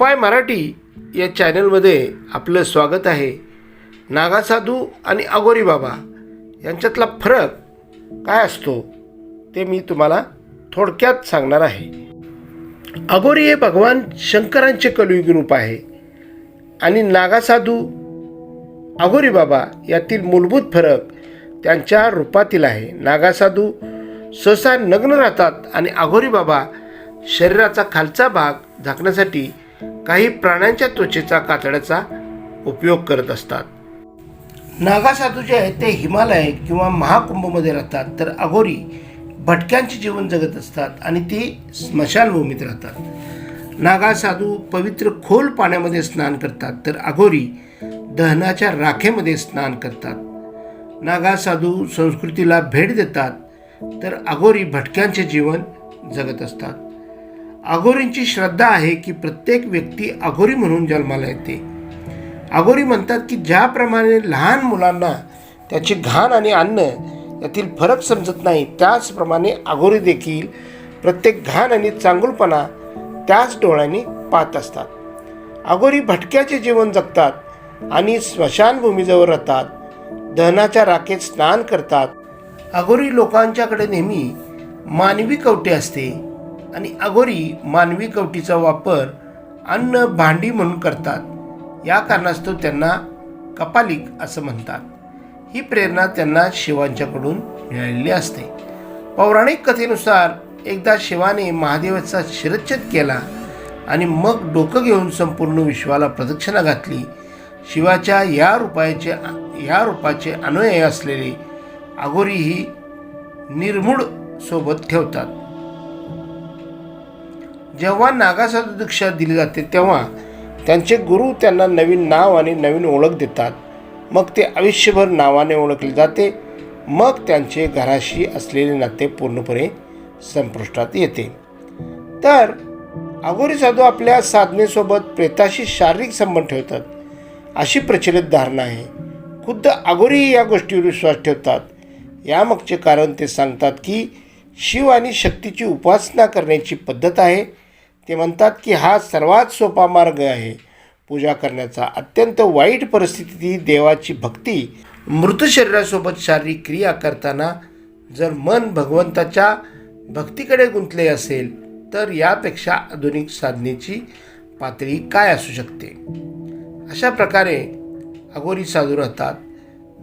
शिपाय मराठी या चॅनलमध्ये आपलं स्वागत आहे. नागासाधू आणि अगोरी बाबा यांच्यातला फरक काय असतो ते मी तुम्हाला थोडक्यात सांगणार आहे. अगोरी हे भगवान शंकरांचे कलयुगी रूप आहे आणि नागासाधू अगोरी बाबा यातील मूलभूत फरक त्यांच्या रूपातील आहे. नागासाधू सहसा नग्न राहतात आणि अघोरी बाबा शरीराचा खालचा भाग झाकण्यासाठी काही प्राण्यांच्या त्वचेचा कातड्याचा उपयोग करत असतात. नागासाधू जे आहेत ते हिमालय किंवा महाकुंभमध्ये राहतात तर अघोरी भटक्यांचे जीवन जगत असतात आणि ते स्मशानभूमीत राहतात. नागासाधू पवित्र खोल पाण्यामध्ये स्नान करतात तर अघोरी दहनाच्या राखेमध्ये स्नान करतात. नागासाधू संस्कृतीला भेट देतात तर अघोरी भटक्यांचे जीवन जगत असतात. अघोरींची श्रद्धा आहे की प्रत्येक व्यक्ती अघोरी म्हणून जन्माला येते. अघोरी म्हणतात की ज्याप्रमाणे लहान मुलांना त्याची घाण आणि अन्न यातील फरक समजत नाही त्याचप्रमाणे अघोरी देखील प्रत्येक घाण आणि चांगुलपणा त्याच डोळ्यांनी पाहत असतात. अघोरी भटक्याचे जीवन जगतात आणि स्मशानभूमीजवळ राहतात दहनाच्या राखेत स्नान करतात. अघोरी लोकांच्याकडे नेहमी मानवी कवटे असते. आणि अघोरी मानवी कवटीचा वापर अन्न भांडी म्हणून करतात. या कारणास्तव त्यांना कपालिक असं म्हणतात. ही प्रेरणा त्यांना शिवांच्याकडून मिळालेली असते. पौराणिक कथेनुसार एकदा शिवाने महादेवाचा शिरच्छेद केला आणि मग डोकं घेऊन संपूर्ण विश्वाला प्रदक्षिणा घातली. शिवाच्या या रूपाचे या रूपाचे अनुयायी असलेले अघोरी ही निर्मूळ सोबत ठेवतात. जेव्हा नागासाधू दीक्षा दिली जाते तेव्हा त्यांचे गुरु त्यांना नवीन नाव आणि नवीन ओळख देतात. मग ते आयुष्यभर नावाने ओळखले जाते. मग त्यांचे घराशी असलेले नाते पूर्णपणे संपुष्टात येते. तर अघोरी साधू आपल्या साधनेसोबत प्रेताशी शारीरिक संबंध ठेवतात. अशी प्रचलित धारणा आहे. खुद्द अघोरी या गोष्टीवर विश्वास ठेवतात. यामागचे कारण ते सांगतात की शिव आणि शक्तीची उपासना करण्याची पद्धत आहे. ते म्हणतात की हा सर्वात सोपा मार्ग आहे. पूजा करण्याचा अत्यंत वाईट परिस्थितीत देवाची भक्ती मृत शरीरासोबत शारीरिक क्रिया करताना जर मन भगवंताच्या भक्तीकडे गुंतले असेल तर यापेक्षा आधुनिक साधनेची पातळी काय असू शकते? अशा प्रकारे अघोरी साधू राहतात.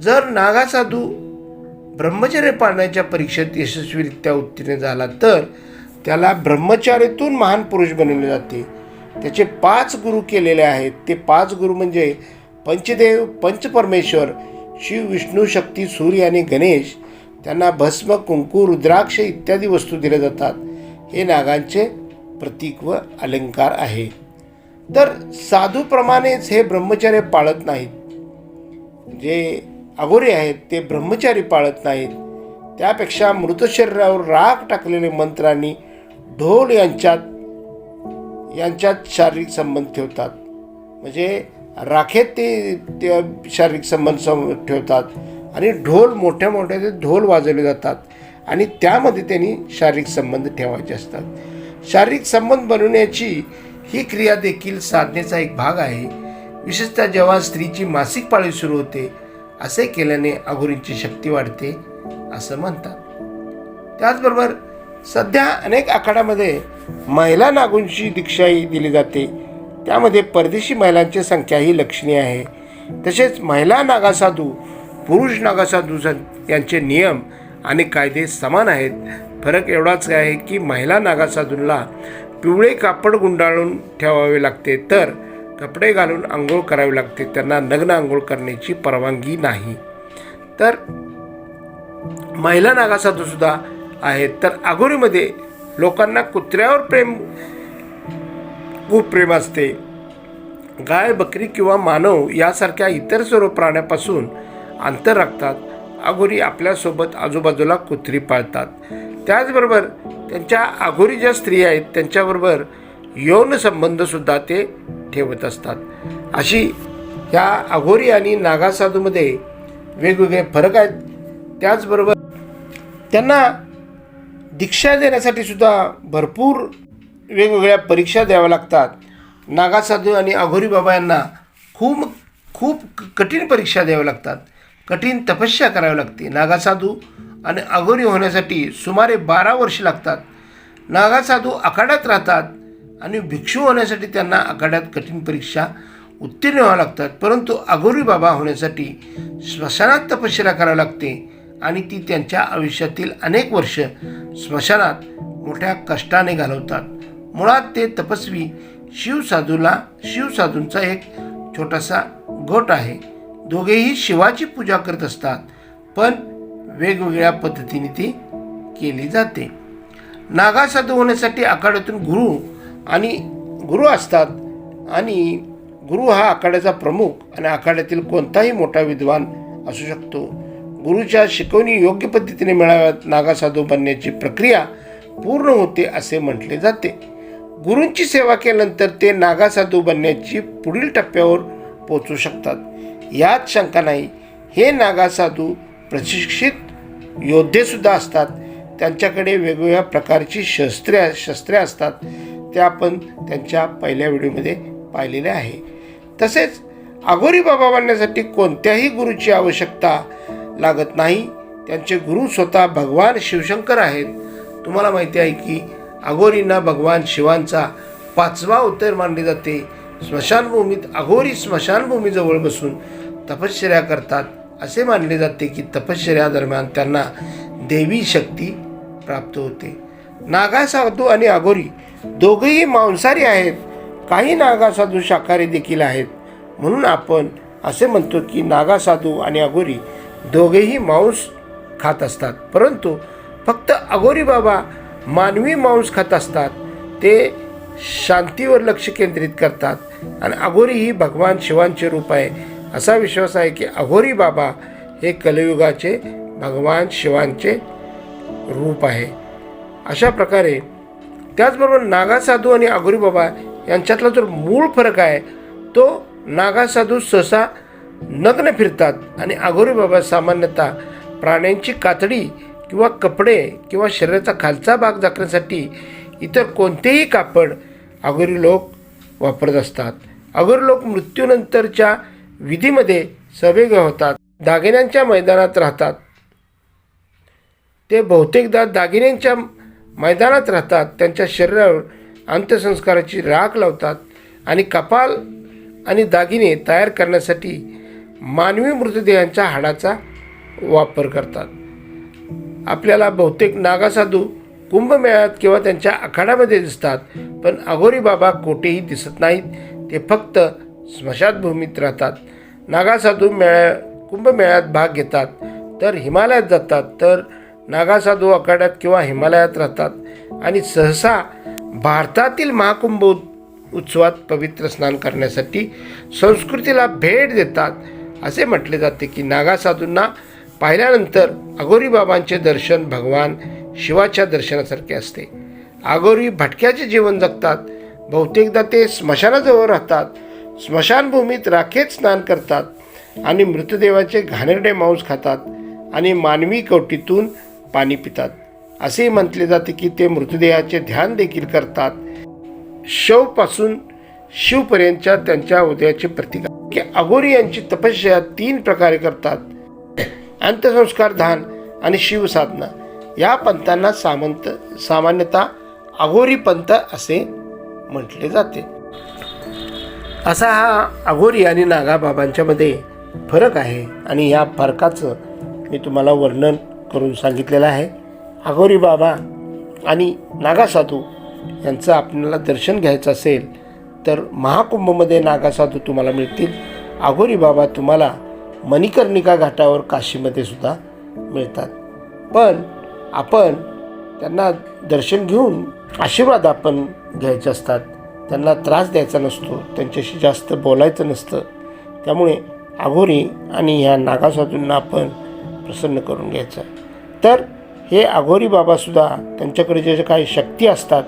जर नागा साधू ब्रह्मचर्य पाळण्याच्या परीक्षेत यशस्वीरित्या उत्तीर्ण झाला तर त्याला ब्रह्मचार्यातून महान पुरुष बनवले जाते. त्याचे पाच गुरु केलेले आहेत. ते पाच गुरु म्हणजे पंचदेव पंचपरमेश्वर शिव विष्णू शक्ती सूर्य आणि गणेश. त्यांना भस्म कुंकू रुद्राक्ष इत्यादी वस्तू दिल्या जातात. हे नागांचे प्रतीक व अलंकार आहे. तर साधूप्रमाणेच हे ब्रह्मचर्य पाळत नाहीत. जे अघोरे आहेत ते ब्रह्मचारी पाळत नाहीत. त्यापेक्षा मृत शरीरावर राख टाकलेले मंत्रांनी ढोल यांच्यात यांच्यात शारीरिक संबंध ठेवतात. म्हणजे राखेत ते ते शारीरिक संबंध ठेवतात आणि ढोल मोठ्या मोठ्या ते ढोल वाजवले जातात आणि त्यामध्ये त्यांनी शारीरिक संबंध ठेवायचे असतात. शारीरिक संबंध बनवण्याची ही क्रिया देखील साधनेचा एक भाग आहे. विशेषतः जेव्हा स्त्रीची मासिक पाळी सुरू होते असे केल्याने अघोरींची शक्ती वाढते असं म्हणतात. त्याचबरोबर सध्या अनेक आखाड्यामध्ये महिला नागूंची दीक्षाही दिली जाते. त्यामध्ये परदेशी महिलांची संख्याही लक्षणीय आहे. तसेच महिला नागासाधू पुरुष नागासाधू यांचे नियम आणि कायदे समान आहेत. फरक एवढाच आहे की महिला नागासाधूंना पिवळे कापड गुंडाळून ठेवावे लागते तर कपडे घालून आंघोळ करावी लागते. त्यांना नग्न आंघोळ करण्याची परवानगी नाही. तर महिला नागासाधूसुद्धा आहेत. तर आघोरीमध्ये लोकांना कुत्र्यावर प्रेम खूप प्रेम असते. गाय बकरी किंवा मानव यासारख्या इतर सर्व प्राण्यापासून अंतर राखतात. आघोरी आपल्यासोबत आजूबाजूला कुत्री पाळतात. त्याचबरोबर त्यांच्या आघोरी ज्या स्त्रिया आहेत त्यांच्याबरोबर यौन संबंधसुद्धा ते ठेवत असतात. अशी ह्या आघोरी आणि नागासाधूमध्ये वेगवेगळे फरक आहेत. त्याचबरोबर त्यांना दीक्षा देण्यासाठी सुद्धा भरपूर वेगवेगळ्या परीक्षा द्याव्या लागतात. नागासाधू आणि अघोरी बाबा यांना खूप खूप कठीण परीक्षा द्याव्या लागतात. कठीण तपस्या करावी लागते. नागासाधू आणि अघोरी होण्यासाठी सुमारे बारा वर्षे लागतात. नागासाधू आखाड्यात राहतात आणि भिक्षू होण्यासाठी त्यांना आखाड्यात कठीण परीक्षा उत्तीर्ण व्हाव्या लागतात. परंतु अघोरी बाबा होण्यासाठी स्मशानात तपश्चर्या करावी लागते. आणि ती त्यांच्या आयुष्यातील अनेक वर्ष स्मशानात मोठ्या कष्टाने घालवतात. मुळात ते तपस्वी शिवसाधूला शिवसाधूंचा एक छोटासा गट आहे. दोघेही शिवाची पूजा करत असतात पण वेगवेगळ्या पद्धतीने ती केली जाते. नागासाधू होण्यासाठी आखाड्यातून गुरु आणि गुरु असतात आणि गुरु हा आखाड्याचा प्रमुख आणि आखाड्यातील कोणताही मोठा विद्वान असू शकतो. गुरुच्या शिकवणी योग्य पद्धतीने मिळाव्यात नागासाधू बनण्याची प्रक्रिया पूर्ण होते असे म्हटले जाते. गुरूंची सेवा केल्यानंतर ते नागासाधू बनण्याची पुढील टप्प्यावर पोचू शकतात. यात शंका नाही हे नागासाधू प्रशिक्षित योद्धेसुद्धा असतात. त्यांच्याकडे वेगवेगळ्या प्रकारची शस्त्रे शस्त्रे असतात. ते आपण त्यांच्या पहिल्या व्हिडिओमध्ये पाहिलेले आहे. तसेच आघोरी बाबा बनण्यासाठी कोणत्याही गुरुची आवश्यकता लागत नाही. त्यांचे गुरु स्वतः भगवान शिवशंकर आहेत. तुम्हाला माहिती आहे की अघोरींना भगवान शिवांचा पाचवा अवतार मानले जाते. स्मशानभूमीत अघोरी स्मशानभूमीजवळ बसून तपश्चर्या करतात. असे मानले जाते की तपश्चर्यादरम्यान त्यांना देवी शक्ती प्राप्त होते. नागासाधू आणि अघोरी दोघेही मांसाहारी आहेत. काही नागासाधू शाकाहारी देखील आहेत. म्हणून आपण असे म्हणतो की नागासाधू आणि अघोरी दोघेही मांस खात असतात. परंतु फक्त अघोरी बाबा मानवी मांस खात असतात. ते शांतीवर लक्ष केंद्रित करतात. आणि अघोरी ही भगवान शिवांचे रूप आहे. असा विश्वास आहे की अघोरी बाबा हे कलियुगाचे भगवान शिवांचे रूप आहे. अशा प्रकारे त्याचबरोबर नागासाधू आणि अघोरी बाबा यांच्यातला जो मूळ फरक आहे तो नागासाधू सहसा नग्न फिरतात आणि अघोरी बाबा सामान्यतः प्राण्यांची कातडी किंवा कपडे किंवा शरीराचा खालचा भाग झाकण्यासाठी इतर कोणतेही कापड आगोरी लोक वापरत असतात. अघोरी लोक मृत्यूनंतरच्या विधीमध्ये सहभागी होतात. दागिन्यांच्या मैदानात राहतात. ते बहुतेकदा दागिन्यांच्या मैदानात राहतात. त्यांच्या शरीरावर अंत्यसंस्काराची राख लावतात आणि कपाल आणि दागिने तयार करण्यासाठी मानवी मृतदेहांच्या हाडाचा वापर करतात. आपल्याला बहुतेक नागासाधू कुंभमेळ्यात किंवा त्यांच्या आखाड्यामध्ये दिसतात पण अघोरी बाबा कोठेही दिसत नाहीत. ते फक्त स्मशानभूमीत राहतात. नागासाधू मेळ्या कुंभमेळ्यात भाग घेतात तर हिमालयात जातात तर नागासाधू आखाड्यात किंवा हिमालयात राहतात. आणि सहसा भारतातील महाकुंभ उत्सवात पवित्र स्नान करण्यासाठी संस्कृतीला भेट देतात. असे म्हटले जाते की नागासाधूंना पाहिल्यानंतर आगोरी बाबांचे दर्शन भगवान शिवाच्या दर्शनासारखे असते. आगोरी भटक्याचे जीवन जगतात. बहुतेकदा ते स्मशानाजवळ राहतात. स्मशानभूमीत राखेत स्नान करतात आणि मृतदेवाचे घाणेरडे मांस खातात आणि मानवी कवटीतून पाणी पितात. असे म्हटले जाते की ते मृतदेहाचे ध्यान देखील करतात. शवपासून शिवपर्यंतच्या त्यांच्या उदयाचे प्रतीक. की अघोरी यांची तपस्या तीन प्रकारे करतात. अंत्यसंस्कार धान आणि शिवसाधना या पंथांना सामंत सामान्यतः अघोरी पंथ असे म्हटले जाते. असा हा अघोरी आणि नागाबाबांच्यामध्ये फरक आहे आणि या फरकाचं मी तुम्हाला वर्णन करून सांगितलेलं आहे. अघोरी बाबा आणि नागासाधू यांचं आपल्याला दर्शन घ्यायचं असेल तर महाकुंभमध्ये नागासाधू तुम्हाला मिळतील. आघोरी बाबा तुम्हाला मणिकर्णिका घाटावर काशीमध्ये सुद्धा मिळतात. पण आपण त्यांना दर्शन घेऊन आशीर्वाद आपण घ्यायचे असतात. त्यांना त्रास द्यायचा नसतो. त्यांच्याशी जास्त बोलायचं नसतं. त्यामुळे आघोरी आणि ह्या नागासाधूंना आपण प्रसन्न करून घ्यायचं. तर हे आघोरी बाबासुद्धा त्यांच्याकडे जे काही शक्ती असतात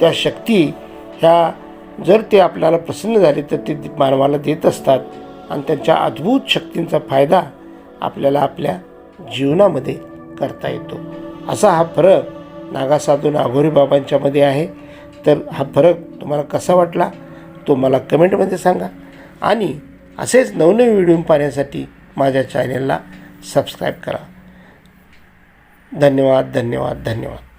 त्या शक्ती ह्या जर ते आपल्याला प्रसन्न झाले तर ते मानवाला देत असतात आणि त्यांच्या अद्भुत शक्तींचा फायदा आपल्याला आपल्या जीवनामध्ये करता येतो. असा हा फरक नागासाधू नागोरी बाबांच्यामध्ये आहे. तर हा फरक तुम्हाला कसा वाटला तो मला कमेंटमध्ये सांगा. आणि असेच नवनवीन व्हिडिओ पाहण्यासाठी माझ्या चॅनलला सबस्क्राईब करा. धन्यवाद धन्यवाद धन्यवाद.